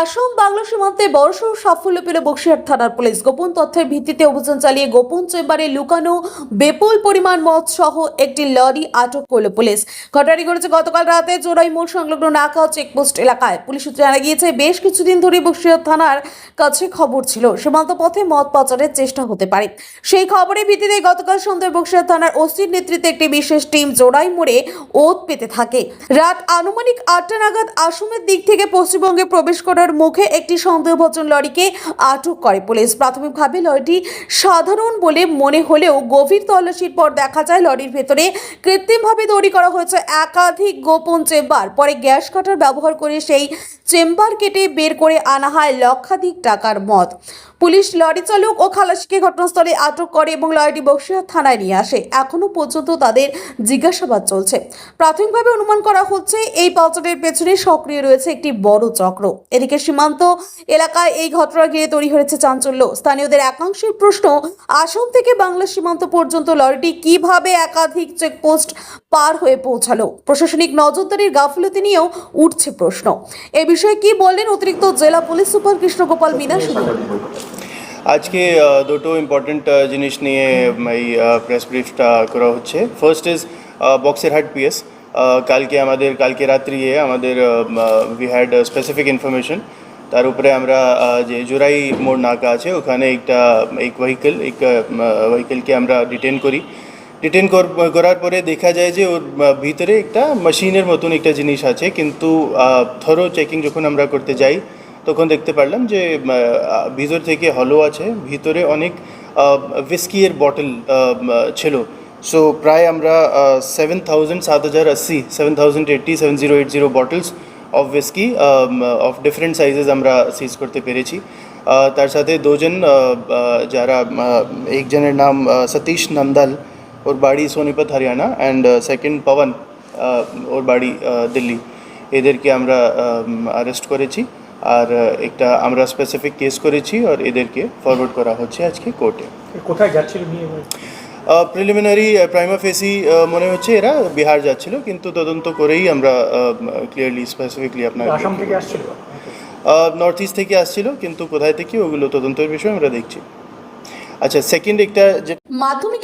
আসাম বাংলা সীমান্তে বড়সড় সাফল্য পেল বক্সিহাট থানার পুলিশ। গোপন তথ্যের ভিত্তিতে অভিযান চালিয়ে গোপন চেম্বারে লুকানো বিপুল পরিমাণ মদ সহ একটি লরি আটক করল পুলিশ। ঘটনাটি ঘটেছে গতকাল রাতে জোড়াই মোড় সংলগ্ন নাকা চেকপোস্ট এলাকায়। পুলিশ সূত্রে জানা গিয়েছে, বেশ কিছুদিন ধরে বক্সিহাট থানার কাছে খবর ছিল। সীমান্ত পথে মদ পাচারের চেষ্টা হতে পারে। সেই খবরের ভিত্তিতে গতকাল সন্ধ্যায় বক্সিহাট থানার ওসির নেতৃত্বে একটি বিশেষ টিম জোড়াই মোড়ে ওত পেতে থাকে। রাত আনুমানিক আটটা নাগাদ আসামের দিক থেকে পশ্চিমবঙ্গে প্রবেশ করার মুখে একটি সন্দেহভাজন লরিকে আটক করে পুলিশ। প্রাথমিকভাবে লরিটি সাধারণ বলে মনে হলেও গভীর তল্লাশির পর দেখা যায় লরির ভেতরে কৃত্রিমভাবে তৈরি করা হয়েছে একাধিক গোপন চেম্বার। পরে গ্যাস কাটার ব্যবহার করে সেই চেম্বার কেটে বের করে আনা হয় লক্ষাধিক টাকার মদ। পুলিশ লরি চালক ও খালাসিকে ঘটনাস্থলে আটক করে এবং লরিটি বক্সিহাট থানায় নিয়ে আসে। এখনও পর্যন্ত তাদের জিজ্ঞাসাবাদ চলছে। প্রাথমিকভাবে অনুমান করা হচ্ছে এই পাচারের পেছনে সক্রিয় রয়েছে একটি বড় চক্র। এদিকে সীমান্ত এলাকায় এই ঘটনা ঘিরে তৈরি হয়েছে চাঞ্চল্য। স্থানীয়দের একাংশের প্রশ্ন, আসাম থেকে বাংলা সীমান্ত পর্যন্ত লরিটি কীভাবে একাধিক চেকপোস্ট পার হয়ে পৌঁছালো? প্রশাসনিক নজরদারির গাফিলতি নিয়েও উঠছে প্রশ্ন। এ বিষয়ে কি বললেন অতিরিক্ত জেলা পুলিশ সুপার কৃষ্ণগোপাল মিনা, শুনুন। আজকে দুটো ইম্পর্টেন্ট জিনিস নিয়ে এই প্রেস ব্রিফটা করা হচ্ছে। ফার্স্ট ইজ বক্সেরহাট পিএস কালকে আমাদের, কালকে রাত্রি আমাদের উই হ্যাড স্পেসিফিক ইনফরমেশন তার উপরে আমরা যে জোরাই মোড় নাকা আছে, ওখানে একটা, এক ভেহিকেল এক ভেহিকেলকে আমরা ডিটেন করি। ডিটেন করার পরে দেখা যায় যে ওর ভিতরে একটা মেশিনের মতন একটা জিনিস আছে। কিন্তু থরো চেকিং যখন আমরা করতে যাই তখন দেখতে পারলাম যে ভিতর থেকে হলো আছে, ভিতরে অনেক উইস্কিয়ের বটল ছিল। সো প্রায় আমরা সেভেন থাউজেন্ড সাত হাজার আশি seven thousand eighty seven zero eight zero bottles of whisky of different sizes আমরা সিজ করতে পেরেছি। তার সাথে দুজন যারা একজনের নাম সতীশ নন্দাল ওর বাড়ি সোনিপত, হরিয়ানা অ্যান্ড সেকেন্ড পবন ওর বাড়ি দিল্লি। এদেরকে আমরা অ্যারেস্ট করেছি। আর একটা আমরা স্পেসিফিক কেস করেছি আর এদেরকে ফরওয়ার্ড করা হচ্ছে আজকে কোর্টে কোথায় যাচ্ছিল প্রিলিমিনারি প্রাইমা ফেসি মনে হচ্ছে এরা বিহার যাচ্ছিল কিন্তু তদন্ত করেই আমরা ক্লিয়ারলি স্পেসিফিকলি আপনার আসাম থেকে আসছিল? নর্থ ইস্ট থেকে আসছিল কিন্তু কোথায় থেকে ওগুলো তদন্তের বিষয়ে আমরা দেখছি। আচ্ছা সেকেন্ড একটা যে উচ্চ